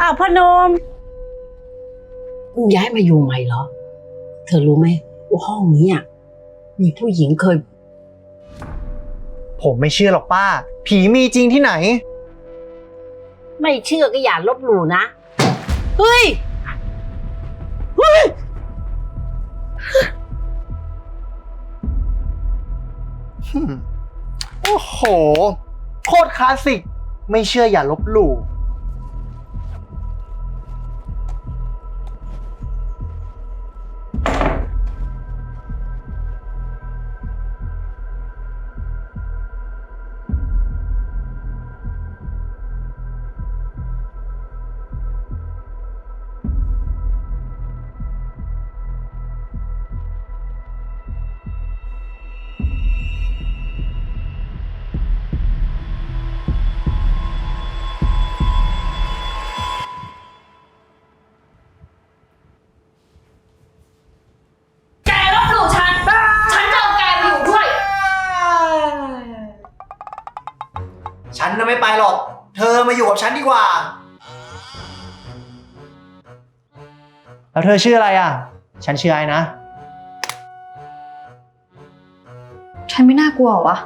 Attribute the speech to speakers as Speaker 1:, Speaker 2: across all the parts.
Speaker 1: อ้าวพอหนมเพิ่งย้ายมาอยู่ใหม่เหรอ เธอรู้ไหมว่าห้องนี้อะมีผู้หญิงเคย
Speaker 2: ผมไม่เชื่อหรอกป้า ผีมีจริงที่ไหน
Speaker 1: ไม่เชื่อก็อย่าลบหลู่นะ เฮ้ย เฮ้ย
Speaker 2: โอ้โห โคตรคลาสสิก ไม่เชื่ออย่าลบหลู่
Speaker 3: อ
Speaker 2: มาอยู่กับฉันดีกว่า แล้วเธอชื่ออะไรอะ ฉันชื่อไอ้นะ
Speaker 4: ฉันไม่น่ากลัวเหรอวะ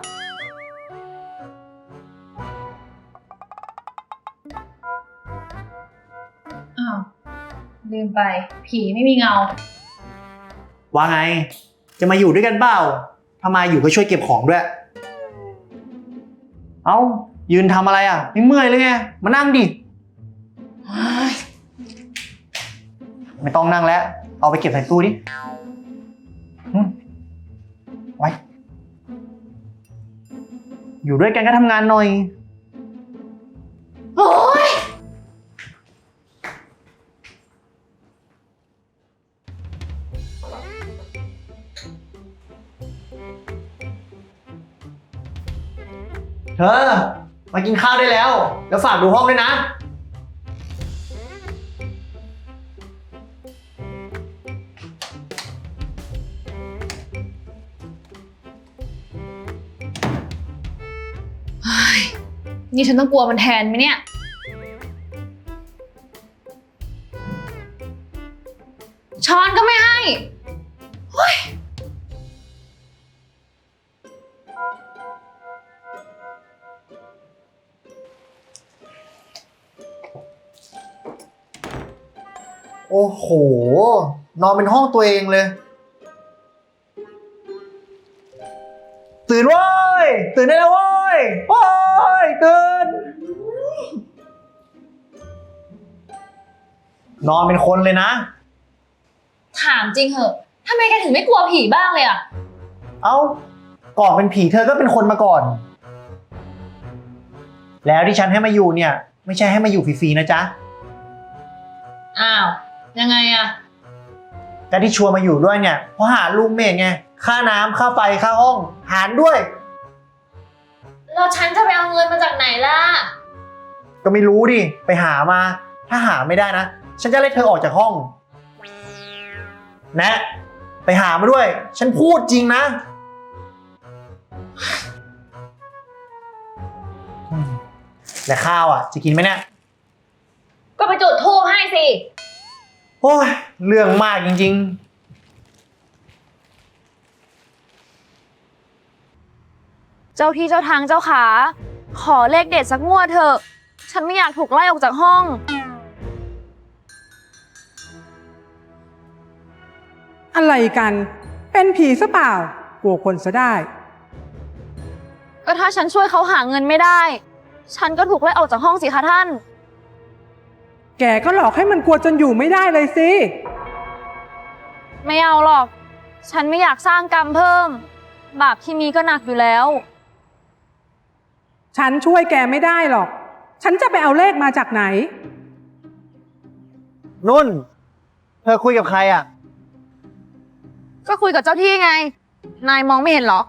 Speaker 4: อ้าว ลืมไป ผีไม่มีเงา
Speaker 2: ว่าไง จะมาอยู่ด้วยกันเปล่า ถ้ามาอยู่ก็ช่วยเก็บของด้วย เอ้า ยืนทำอะไรอะไม่เมื่อยเลยไง มานั่งดิเฮ้ยไม่ต้องนั่งแล้ว เอาไปเก็บใส่ตู้ดินู่นไว้ อยู่ด้วยกันก็ทำงานหน่อย มากินข้าวได้แล้ว แล้วฝากดูห้องด้วยนะ
Speaker 4: นี่ฉันต้องกลัวมันแทนไหมเนี่ย ช้อนก็ไม่ให้
Speaker 2: โอ้โห นอนเป็นห้องตัวเองเลย ตื่นเว้ย ตื่นได้แล้วเว้ยโว้ย ตื่น นอนเป็นคนเลยนะ
Speaker 4: ถามจริงเหอะทำไมแกถึงไม่กลัวผีบ้างเลยอะ
Speaker 2: เอ้า ก่อนเป็นผีเธอก็เป็นคนมาก่อน แล้วที่ฉันให้มาอยู่เนี่ย ไม่ใช่ให้มาอยู่ฟรีๆนะจ๊ะ
Speaker 4: อ้าว ยังไงอะ
Speaker 2: แต่ที่ชวนมาอยู่ด้วยเนี่ยเพราะหาลูกเมดไงค่าน้ำค่าไฟค่าห้อง หารด้วย
Speaker 4: แล้วฉันจะไปเอาเงินมาจากไหนล่ะ
Speaker 2: ก็ไม่รู้ดิ ไปหามา ถ้าหาไม่ได้นะ ฉันจะไล่เธอออกจากห้องแนะ ไปหามาด้วย ฉันพูดจริงนะอืมและข้าวอะ จะกินไหมเนี่ย
Speaker 4: ก็ไปจุดทูบให้สิ
Speaker 2: โอ้ยเรื่องมากจริง
Speaker 4: เจ้าที่เจ้าทางเจ้าขา ขอเลขเด็ดสักงวดเถอะ ฉันไม่อยากถูกไล่ออกจากห้อง
Speaker 5: อะไรกัน เป็นผีซะเปล่า กลัวคนซะได้
Speaker 4: ก็ถ้าฉันช่วยเขาหาเงินไม่ได้ ฉันก็ถูกไล่ออกจากห้องสิคะท่าน
Speaker 5: แกก็หลอกให้มันกลัวจนอยู่ไม่ได้เลยสิ
Speaker 4: ไม่เอาหรอก ฉันไม่อยากสร้างกรรมเพิ่ม บาปที่มีก็หนักอยู่แล้ว
Speaker 5: ฉันช่วยแกไม่ได้หรอก ฉันจะไปเอาเลขมาจากไหน
Speaker 2: ๆนุ่น เธอคุยกับใครอะ
Speaker 4: ก็คุยกับเจ้าที่ไง นายมองไม่เห็นเหรอ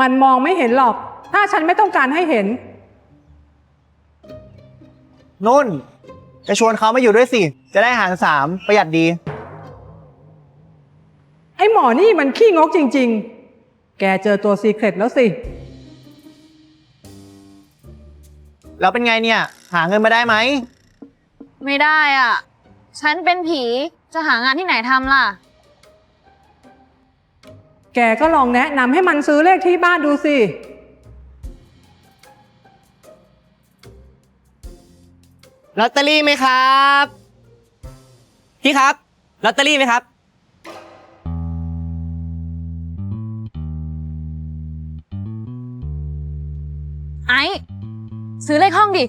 Speaker 5: มันมองไม่เห็นหรอก ถ้าฉันไม่ต้องการให้เห็น
Speaker 2: นุ่นจะชวนเขามาอยู่ด้วยสิ จะได้หารสามประหยัดดี
Speaker 5: ไอ้หมอนี่มันขี้งกจริง ๆ แกเจอตัวซีเคร็ตแล้วสิ
Speaker 2: แล้วเป็นไงเนี่ย หาเงินมาได้ไหม
Speaker 4: ไม่ได้อะ ฉันเป็นผีจะหางานที่ไหนทำล่ะ
Speaker 5: แกก็ลองแนะนำให้มันซื้อเลขที่บ้านดูสิ
Speaker 6: ลอตเตอรี่ไหมครับ พี่ครับลอตเตอรี่ไหมครับ
Speaker 4: ไอ้ซื้อเลขห้องดิ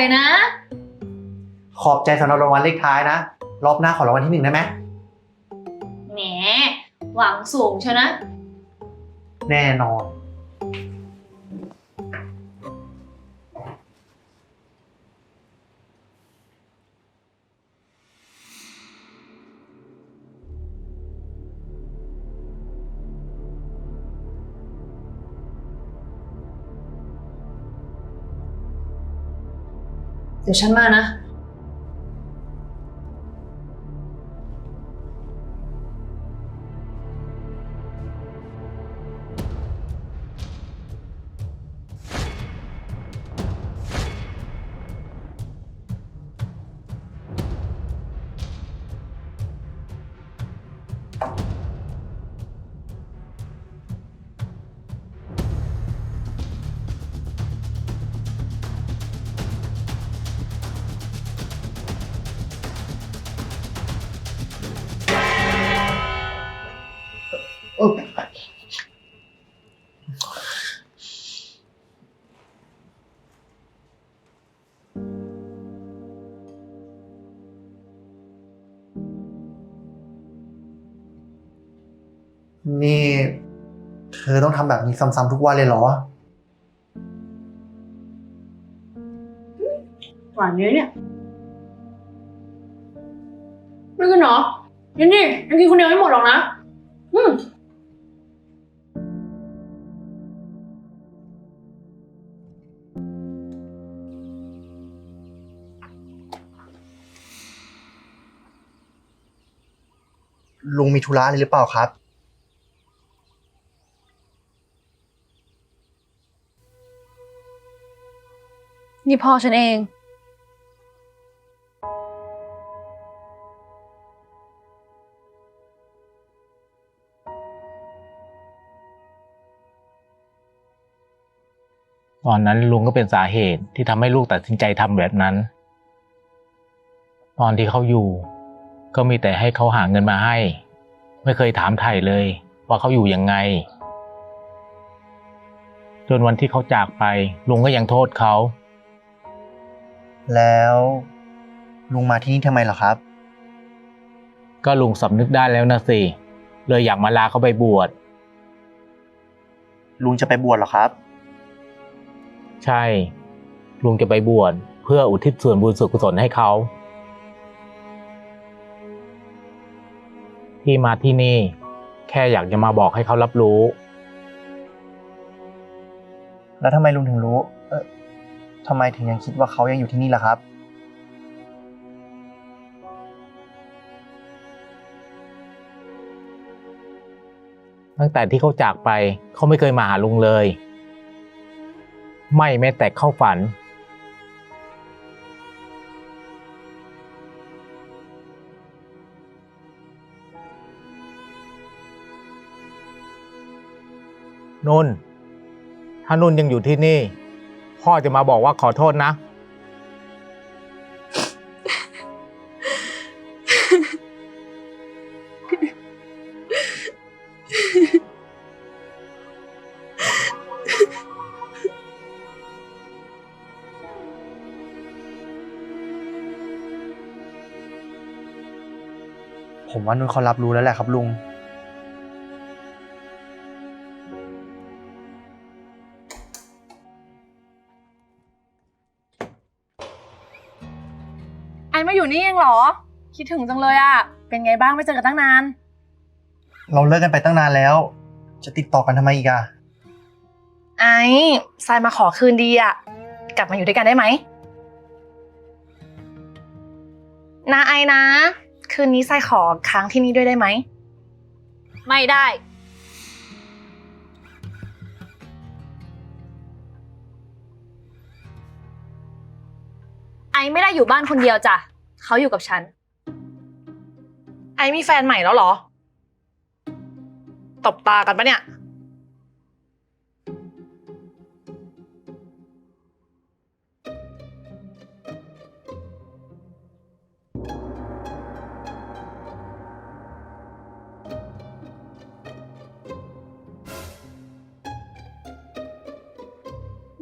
Speaker 3: เลยนะ
Speaker 2: ขอบใจสำหรับรางวัลเลขท้ายนะ รอบหน้าขอรางวัลที่หนึ่งได้ไหม
Speaker 3: แหมหวังสูงเชียวนะ
Speaker 2: แน่นอน
Speaker 3: เดี๋ยวฉันมานะ
Speaker 2: นี่ เธอต้องทำแบบนี้ซ้ำๆทุกวันเลยเหรอ
Speaker 3: หวานเยอะเนี่ย ไม่กินเหรอกินดิยังกินคนเดียวไม่หมดหรอกนะ อืม
Speaker 2: ลุงมีธุระอะไรหรือเปล่าครับ
Speaker 4: นี่พ่อฉันเอง
Speaker 7: ตอนนั้นลุงก็เป็นสาเหตุที่ทำให้ลูกตัดสินใจทำแบบนั้น ตอนที่เขาอยู่ ก็มีแต่ให้เขาหาเงินมาให้ ไม่เคยถามไถ่เลย ว่าเขาอยู่ยังไง จนวันที่เขาจากไปลุงก็ยังโทษเขา
Speaker 2: แล้วลุงมาที่นี่ทำไมเหรอครับ
Speaker 7: ก็ลุงสำนึกได้แล้วนะสิ เลยอยากมาลาเขาไปบวช
Speaker 2: ลุงจะไปบวชเหรอครับ
Speaker 7: ใช่ ลุงจะไปบวชเพื่ออุทิศส่วนบุญส่วนกุศลให้เขา ที่มาที่นี่ แค่อยากจะมาบอกให้เขารับรู้
Speaker 2: แล้วทำไมลุงถึงรู้เออ ทำไมถึงยังคิดว่าเขายังอยู่ที่นี่ล่ะครับ
Speaker 7: ตั้งแต่ที่เขาจากไปเขาไม่เคยมาหาลุงเลย ไม่แม้แต่เข้าฝันนุ่นถ้านุ่นยังอยู่ที่นี่ พ่อจะมาบอกว่าขอโทษนะ
Speaker 2: ผมว่านุ่นเขารับรู้แล้วแหละครับลุง
Speaker 4: มาอยู่นี่เองเหรอ คิดถึงจังเลยอะเป็นไงบ้างไม่เจอกันตั้งนาน
Speaker 2: เราเลิกกันไปตั้งนานแล้ว จะติดต่อกันทำไมอีกอะ
Speaker 4: ไอ้ทรายมาขอคืนดีอะกลับมาอยู่ด้วยกันได้ไหมนะไอนะ คืนนี้ทรายขอค้างที่นี่ด้วยได้ไหม ไม่ได้ ไอไม่ได้อยู่บ้านคนเดียวจ้ะ เขาอยู่กับฉัน ไอมีแฟนใหม่แล้วเหรอ ตบตากันปะเนี่ย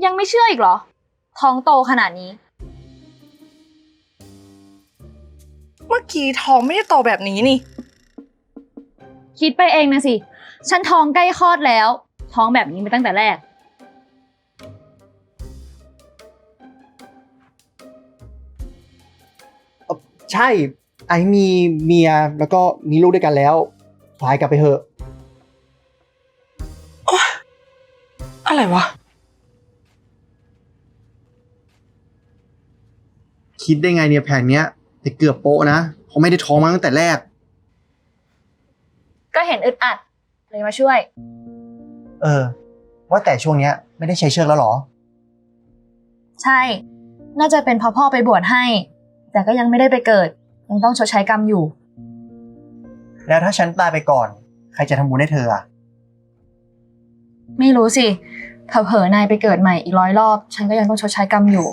Speaker 4: ยังไม่เชื่ออีกเหรอ ท้องโตขนาดนี้ กี้ท้องไม่ได้โตแบบนี้นี่ คิดไปเองนะสิ ฉันท้องใกล้คลอดแล้ว ท้องแบบนี้มาตั้งแต่แรก
Speaker 2: ใช่ ไอมีเมียแล้วก็มีลูกด้วยกันแล้วพายกลับไปเถอะ
Speaker 5: อะไรวะ
Speaker 2: คิดได้ไงเนี่ยแผนเนี้ย แต่เกือบโปะนะเขาไม่ได้ท้องมาตั้งแต่แรก
Speaker 4: ก็เห็นอึดอัด เลยมาช่วย
Speaker 2: เออ ว่าแต่ช่วงเนี้ยไม่ได้ใช้เชือกแล้วเหรอ
Speaker 4: ใช่ น่าจะเป็นเพราะพ่อไปบวชให้ แต่ก็ยังไม่ได้ไปเกิด ยังต้องชดใช้กรรมอยู่
Speaker 2: แล้วถ้าฉันตายไปก่อน ใครจะทำบุญให้เธออะ
Speaker 4: ไม่รู้สิเผลอๆนายไปเกิดใหม่อีกร้อยรอบ ฉันก็ยังต้องชดใช้กรรมอยู่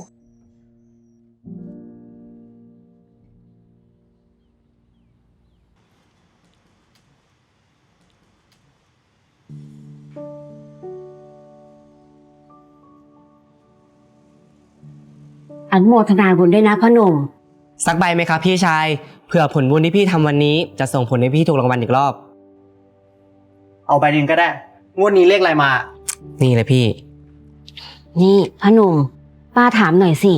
Speaker 1: โมทนาบุญด้วยนะพ่อหนุ่ม
Speaker 6: สักใบไหมครับพี่ชาย เผื่อผลบุญที่พี่ทำวันนี้จะส่งผลให้พี่ถูกรางวัลอีกรอบ
Speaker 2: เอาใบหนึ่งก็ได้ งวดนี้เลขอะไรมา
Speaker 6: นี่เลยพี่
Speaker 1: นี่พ่อหนุ่ม ป้าถามหน่อยสิ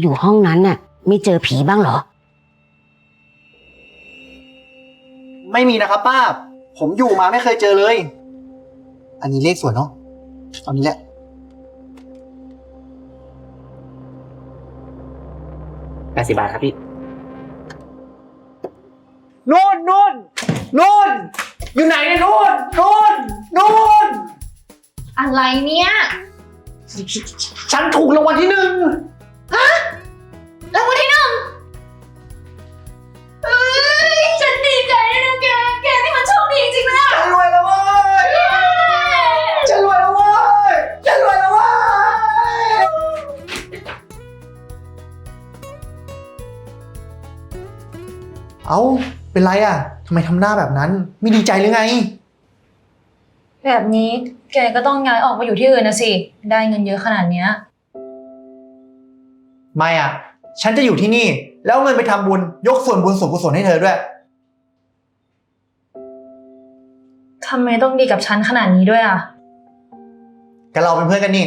Speaker 1: อยู่ห้องนั้นน่ะ ไม่เจอผีบ้างเหรอ
Speaker 2: ไม่มีนะครับป้า ผมอยู่มาไม่เคยเจอเลย อันนี้เลขสวยเนาะเอานี้แหละ
Speaker 6: 80 บาทครับพี่
Speaker 2: นู่นนู่นนู่นอยู่ไหนเนี่ยนู่นนู่นนู่น
Speaker 4: อะไรเนี่ย
Speaker 2: ฉันถูกรางวัลที่หนึ่ง
Speaker 4: รางวัลที่ เอา
Speaker 2: เป็นไรอะทำไมทำหน้าแบบนั้น ไม่ดีใจหรือไง
Speaker 4: แบบนี้แกก็ต้องย้ายออกมาอยู่ที่อื่นนะสิ ได้เงินเยอะขนาดเนี้ย
Speaker 2: ไม่อะ ฉันจะอยู่ที่นี่ แล้วเอาเงินไปทำบุญ ยกส่วนบุญส่วนกุศลให้เธอด้วย
Speaker 4: ทำไมต้องดีกับฉันขนาดนี้ด้วยอะ
Speaker 2: กับเราเป็นเพื่อนกันนี่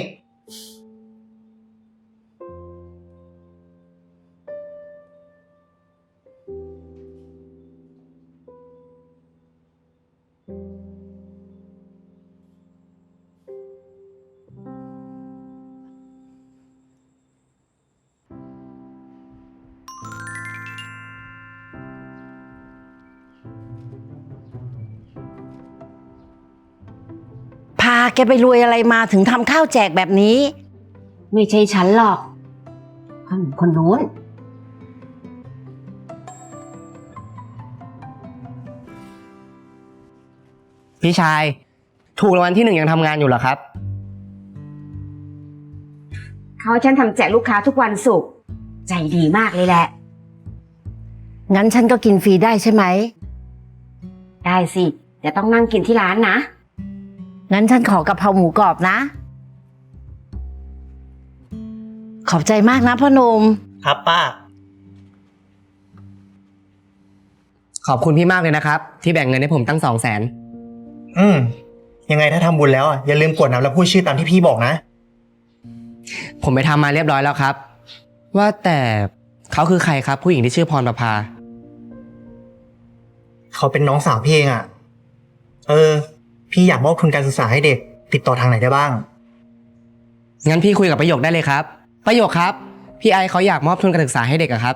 Speaker 8: แกไปรวยอะไรมาถึงทำข้าวแจกแบบนี้
Speaker 1: ไม่ใช่ฉันหรอกพ่อหนุ่มคนนู้น
Speaker 6: พี่ชาย ถูกรางวัลที่หนึ่งยังทำงานอยู่เหรอครับ
Speaker 1: เขาให้ฉันทำแจกลูกค้าทุกวันศุกร์ใจดีมากเลยแหละ
Speaker 8: งั้นฉันก็กินฟรีได้ใช่ไหม
Speaker 1: ได้สิ แต่ต้องนั่งกินที่ร้านนะ
Speaker 8: งั้นฉันขอกะเพราหมูกรอบนะ ขอบใจมากนะพ่อหนุ่ม
Speaker 2: ครับป้า
Speaker 6: ขอบคุณพี่มากเลยนะครับ ที่แบ่งเงินให้ผมตั้งสองแสน
Speaker 2: อืม ยังไงถ้าทำบุญแล้วอะอย่าลืมกดน้ำแล้วพูดชื่อตามที่พี่บอกนะ
Speaker 6: ผมไปทำมาเรียบร้อยแล้วครับ ว่าแต่เขาคือใครครับ ผู้หญิงที่ชื่อพรประภา
Speaker 2: เขาเป็นน้องสาวพี่เองอะเออ พี่อยากมอบทุนการศึกษาให้เด็ก ติดต่อทางไหนได้บ้าง
Speaker 6: งั้นพี่คุยกับประโยคได้เลยครับ ประโยคครับ พี่ไอเขาอยากมอบทุนการศึกษาให้เด็กอะครับ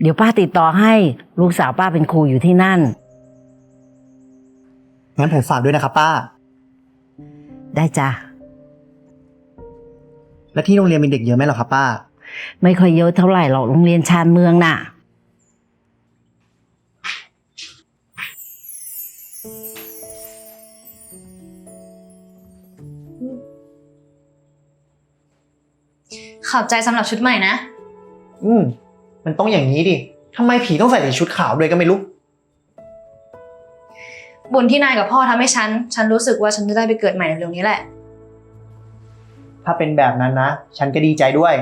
Speaker 8: เดี๋ยวป้าติดต่อให้ลูกสาวป้าเป็นครูอยู่ที่นั่น
Speaker 2: งั้นผมฝากด้วยนะครับป้า
Speaker 8: ได้จ้ะ
Speaker 2: และที่โรงเรียนมีเด็กเยอะไหมหรอครับป้า
Speaker 8: ไม่ค่อยเยอะเท่าไหร่หรอกโรงเรียนชานเมืองน่ะ
Speaker 4: ขอบใจสำหรับชุดใหม่นะ
Speaker 2: อืม มันต้องอย่างนี้ดิ ทำไมผีต้องใส่แต่ชุดขาวด้วยก็ไม่รู้
Speaker 4: บุญที่นายกับพ่อทำให้ฉัน ฉันรู้สึกว่าฉันจะได้ไปเกิดใหม่เร็วๆนี้แหละ
Speaker 2: ถ้าเป็นแบบนั้นนะ ฉันก็ดีใจด้วย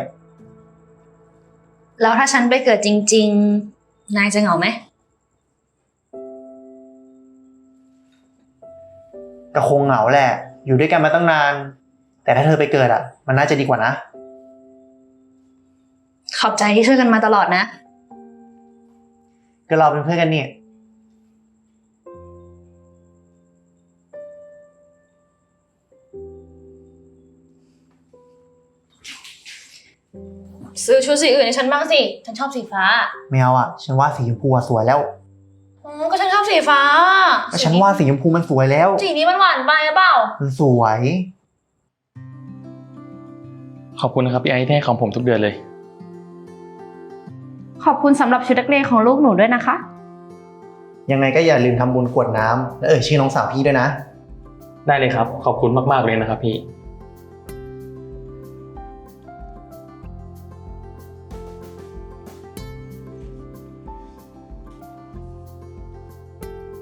Speaker 4: แล้วถ้าฉันไปเกิดจริง ๆ นายจะเหงาไหม
Speaker 2: ก็คงเหงาแหละ อยู่ด้วยกันมาตั้งนาน แต่ถ้าเธอไปเกิดอะ มันน่าจะดีกว่านะ
Speaker 4: ขอบใจที่ช่วยกันมาตลอดนะ
Speaker 2: ก็เราเป็นเพื่อนกันนี่
Speaker 4: ซื้อชุดสีอื่นให้ฉันบ้างสิ ฉันชอบสีฟ้า
Speaker 2: ไม่เอาอะ ฉันว่าสีชมพูอะสวยแล้ว
Speaker 4: อืมก็ฉันชอบสีฟ้า
Speaker 2: ก็ฉันว่าสีชมพูมันสวยแล้ว
Speaker 4: สีนี้มันหวานไปหรือเปล่า
Speaker 2: มันสวย
Speaker 9: ขอบคุณนะครับพี่ไอซ์ที่ให้ของผมทุกเดือนเลย
Speaker 3: ขอบคุณสำหรับชุดนักเรียนของลูกหนูด้วยนะคะ
Speaker 2: ยังไงก็อย่าลืมทำบุญกรวดน้ำและเอ่ยชื่อน้องสาวพี่ด้วยนะ
Speaker 9: ได้เลยครับ ขอบคุณมากๆเลยนะครับพี่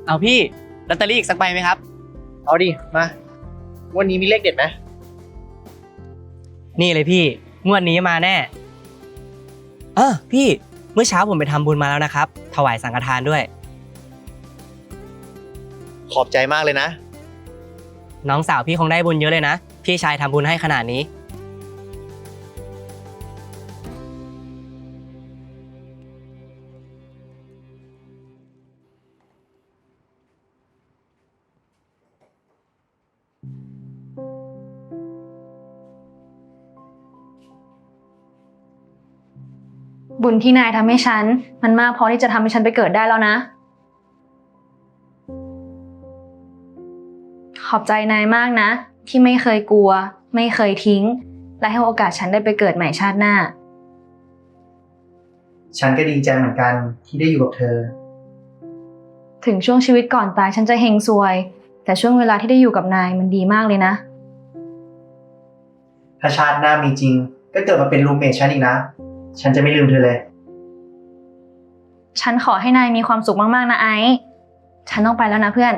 Speaker 6: เอาพี่ลอตเตอรี่อีกสักใบไหมครับ
Speaker 2: เอาดิ มา วันนี้มีเลขเด็ดไหม
Speaker 6: นี่เลยพี่งวดนี้มาแน่ เออพี่ เมื่อเช้าผมไปทำบุญมาแล้วนะครับ ถวายสังฆทานด้วย
Speaker 2: ขอบใจมากเลยนะ
Speaker 6: น้องสาวพี่คงได้บุญเยอะเลยนะ พี่ชายทำบุญให้ขนาดนี้
Speaker 4: บุญที่นายทำให้ฉัน มันมากพอที่จะทำให้ฉันไปเกิดได้แล้วนะ ขอบใจนายมากนะ ที่ไม่เคยกลัว ไม่เคยทิ้ง และให้โอกาสฉันได้ไปเกิดใหม่ชาติหน้า
Speaker 2: ฉันก็ดีใจเหมือนกันที่ได้อยู่กับเธอ
Speaker 4: ถึงช่วงชีวิตก่อนตายฉันจะเฮงซวย แต่ช่วงเวลาที่ได้อยู่กับนายมันดีมากเลยนะ
Speaker 2: ถ้าชาติหน้ามีจริง ก็เกิดมาเป็นรูมเมทฉันอีกนะ ฉันจะไม่ลืมเธอเลย
Speaker 4: ฉันขอให้นายมีความสุขมากๆนะไอซ์ฉันต้องไปแล้วนะเพื่อน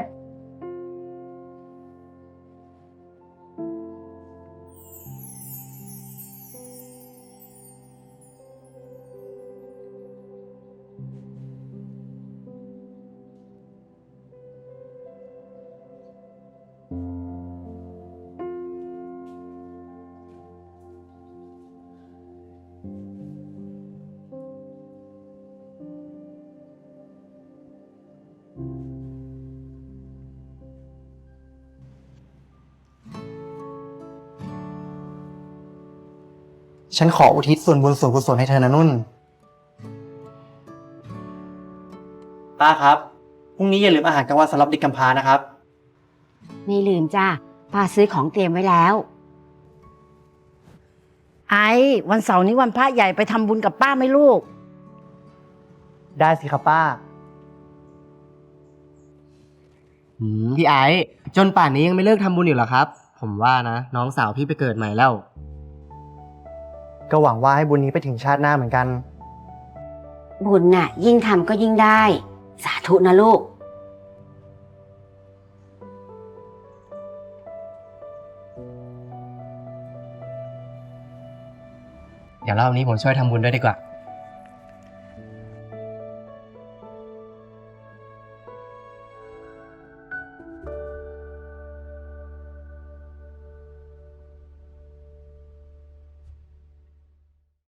Speaker 2: ฉันขออุทิศส่วนบุญส่วนกุศลให้เธอนะนุ่น ป้าครับ พรุ่งนี้อย่าลืมอาหารกลางวันสำหรับเด็กกำพร้านะครับ
Speaker 8: ไม่ลืมจ้าป้าซื้อของเตรียมไว้แล้ว ไอ้วันเสาร์นี้วันพระใหญ่ไปทำบุญกับป้าไหมลูก
Speaker 2: ได้สิครับป้า
Speaker 6: หืมพี่ไอซ์จนป่านนี้ยังไม่เลิกทำบุญอยู่เหรอครับ ผมว่านะ น้องสาวพี่ไปเกิดใหม่แล้ว
Speaker 2: ก็หวังว่าให้บุญนี้ไปถึงชาติหน้าเหมือนกัน
Speaker 8: บุญน่ะ ยิ่งทำก็ยิ่งได้ สาธุนะลูก
Speaker 6: เดี๋ยวรอบนี้ผมช่วยทำบุญด้วยดีกว่า